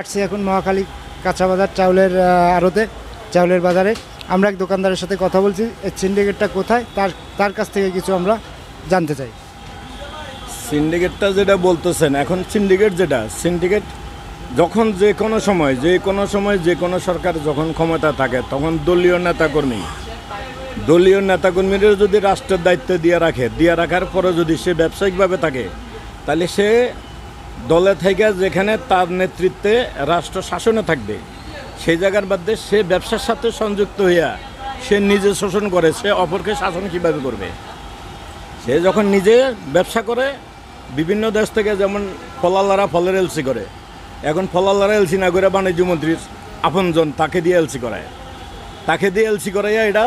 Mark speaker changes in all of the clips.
Speaker 1: আসছি এখন মহাখালী কাঁচা বাজার চাউলের আড়তে, চাউলের বাজারে। আমরা এক দোকানদারের সাথে কথা বলছি এই সিন্ডিকেটটা কোথায়? তার তার কাছ থেকে কিছু আমরা জানতে চাই।
Speaker 2: সিন্ডিকেটটা যেটা বলতেছেন, এখন সিন্ডিকেট যেটা সিন্ডিকেট যখন যে কোনো সময়, যে কোনো সময়, যে কোনো সরকার যখন ক্ষমতা থাকে, তখন দলীয় নেতাকর্মী, দলীয় নেতাকর্মীরা যদি রাষ্ট্রের দায়িত্ব দিয়ে রাখে, দিয়ে রাখার পরে যদি সে ব্যবসায়িকভাবে থাকে, তাহলে সে দলে থেকে যেখানে তার নেতৃত্বে রাষ্ট্র শাসনে থাকবে, সেই জায়গার বাদে সে ব্যবসার সাথে সংযুক্ত হইয়া সে নিজে শোষণ করে, সে অপরকে শাসন কীভাবে করবে? সে যখন নিজে ব্যবসা করে, বিভিন্ন দেশ থেকে যেমন ফলালারা ফলের এলসি করে, এখন ফলালারা এলসি না করে বাণিজ্য মন্ত্রীর আপনজন তাকে দিয়ে এলসি করায়। তাকে দিয়ে এলসি করাইয়া এটা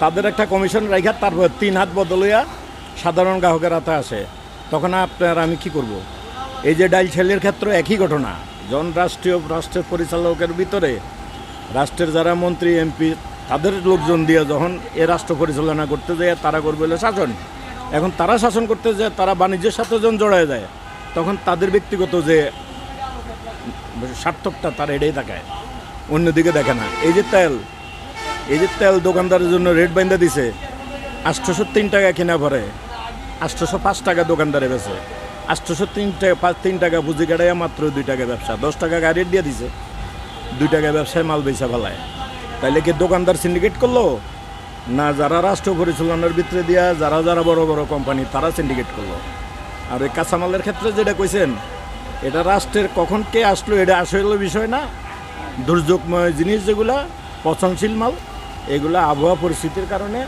Speaker 2: তাদের একটা কমিশন রাখা তারপর তিন হাত বদলাইয়া সাধারণ গ্রাহকের হাতে আসে। তখন আপনার আমি কি করব। এই যে ডাইল ছেলের ক্ষেত্রে একই ঘটনা। যখন রাষ্ট্রীয়, রাষ্ট্রের পরিচালকের ভিতরে রাষ্ট্রের যারা মন্ত্রী, এমপি, তাদের লোকজন দিয়ে যখন এ রাষ্ট্র পরিচালনা করতে যায়, তারা করবে হলো শাসন। এখন তারা শাসন করতে যায়, তারা বাণিজ্যের সাথে যখন জড়ায় যায়, তখন তাদের ব্যক্তিগত যে স্বার্থকটা তারা এটাই দেখায়। অন্যদিকে দেখে না। এই যে তেল, এই যে তেল দোকানদারের জন্য রেট বাইন্দা দিছে আটশোশো তিন টাকা কিনা পরে আটশোশো পাঁচ টাকা দোকানদারে বেছে আটশোশো তিন টাকা, পাঁচ, তিন টাকা পুঁজি কাটাইয়া মাত্র দুই টাকা ব্যবসা। দশ টাকা গাড়ির দিয়ে দিছে। দুই টাকা ব্যবসায় মাল বেচা ফেলায়। তাইলে কি দোকানদার সিন্ডিকেট করল? না, যারা রাষ্ট্র পরিচালনার ভিতরে দিয়া যারা যারা বড় বড় কোম্পানি তারা সিন্ডিকেট করল। আর ওই কাঁচামালের ক্ষেত্রে যেটা কইছেন, এটা রাষ্ট্রের কখন কে আসলো, এটা আসলে বিষয় না। দুর্যোগময় জিনিস যেগুলা, পচনশীল মাল, এগুলা আবহাওয়া পরিস্থিতির কারণে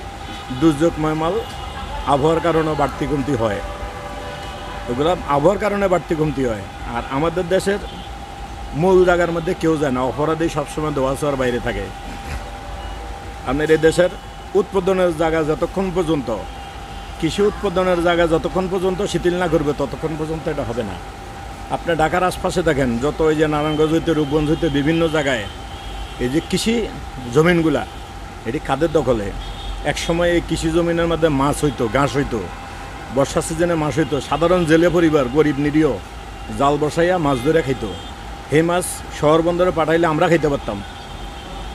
Speaker 2: দুর্যোগময় মাল আবহাওয়ার কারণে বাড়তি কমতি হয়। এগুলো আবহাওয়ার কারণে বাড়তি কমতি হয়। আর আমাদের দেশের মূল জায়গার মধ্যে কেউ যায় না, অপরাধী সবসময় দোয়া ছোঁয়ার বাইরে থাকে। আপনার এই দেশের উৎপাদনের জায়গা যতক্ষণ পর্যন্ত, কৃষি উৎপাদনের জায়গা যতক্ষণ পর্যন্ত শিথিল না করবে, ততক্ষণ পর্যন্ত এটা হবে না। আপনি ঢাকার আশপাশে দেখেন, যত ওই যে নারায়ণগঞ্জ হইতে রূপগঞ্জ হইতে বিভিন্ন জায়গায় এই যে কৃষি জমিনগুলা, এটি কাদের দখলে। এক সময় এই কৃষি জমিনের মধ্যে মাছ হইতো, ঘাস হইতো। বর্ষা সিজনে মাছ হইতো। সাধারণ জেলে পরিবার, গরিব, নিরীহ, জাল বসাইয়া মাছ ধরে খাইতো। সেই মাছ শহর বন্দরে পাঠাইলে আমরা খাইতে পারতাম।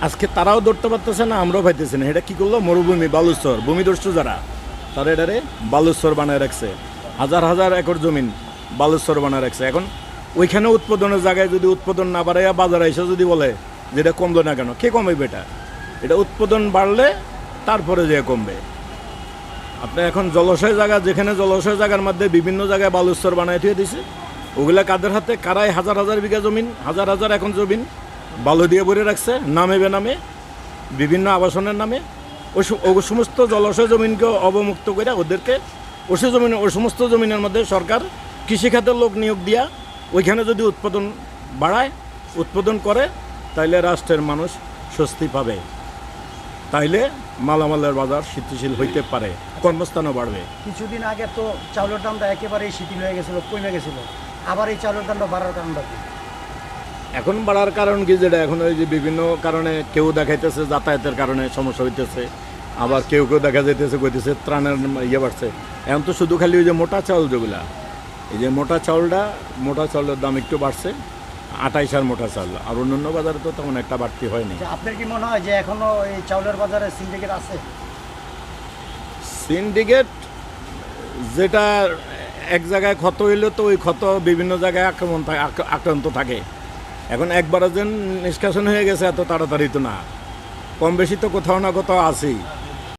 Speaker 2: আজকে তারাও ধরতে পারতেছে না, আমরাও পাইতেছি না। এটা কি করল? মরুভূমি, বালুচর, ভূমিদস্যু যারা, তারা এটারে বালুচর বানায় রাখছে। হাজার হাজার একর জমিন বালুচর বানায় রাখছে। এখন ওইখানে উৎপাদনের জায়গায় যদি উৎপাদন না বাড়াইয়া বাজারে এসে যদি বলে যে এটা কমলো না কেন, কে কমাইবে এটা? এটা উৎপাদন বাড়লে তারপরে যে কমবে। আপনি এখন জলাশয় জায়গা, যেখানে জলাশয় জায়গার মধ্যে বিভিন্ন জায়গায় বালুস্তর বানাই দিয়ে দিছে, ওগুলা কাদের হাতে? কারাই হাজার হাজার বিঘা জমিন, হাজার হাজার এখন জমিন বালু দিয়ে ভরে রাখছে, নামে বেনামে, বিভিন্ন আবাসনের নামে। ওই সমস্ত জলাশয় জমিনকে অবমুক্ত করে ওদেরকে সে জমিন ওই সমস্ত জমিনের মধ্যে সরকার কৃষিখাতের লোক নিয়োগ দিয়া ওইখানে যদি উৎপাদন বাড়ায়, উৎপাদন করে, তাইলে রাষ্ট্রের মানুষ স্বস্তি পাবে। তাইলে মালামালের বাজার স্থিতিশীল হইতে পারে কর্মস্থানও বাড়বে।
Speaker 3: কিছুদিন আগে তো চাউলের দামটা একেবারেই শিথিল হয়ে গেছিল কমে গেছিল। আবার এই চাউলের দামটা বাড়ার কারণটা কি?
Speaker 2: এখন বাড়ার কারণ কি যেটা? এখন ওই যে বিভিন্ন কারণে কেউ দেখাইতেছে যাতায়াতের কারণে সমস্যা হইতেছে। আবার কেউ কেউ দেখা যাইতেছে কইতেছে ত্রাণের ইয়ে বাড়ছে। এখন তো শুধু খালি ওই যে মোটা চাউল যেগুলা এই যে মোটা চাউলটা মোটা চাউলের দাম একটু বাড়ছে। আটাইশ আর মোটা চাল। আর অন্যান্য বাজারে তো তেমন একটা বাড়তি হয়নি।
Speaker 3: আপনার কি মনে হয় যে এখনও এই চাউলের বাজারে সিন্ডিকেট আছে?
Speaker 2: সিন্ডিকেট যেটা এক জায়গায় ক্ষত হইলে তো ওই ক্ষত বিভিন্ন জায়গায় আক্রমণ থাকে আক্রান্ত থাকে। এখন একবার যেন নিষ্কাশন হয়ে গেছে এত তাড়াতাড়ি তো না। কম বেশি তো কোথাও না কোথাও আছেই।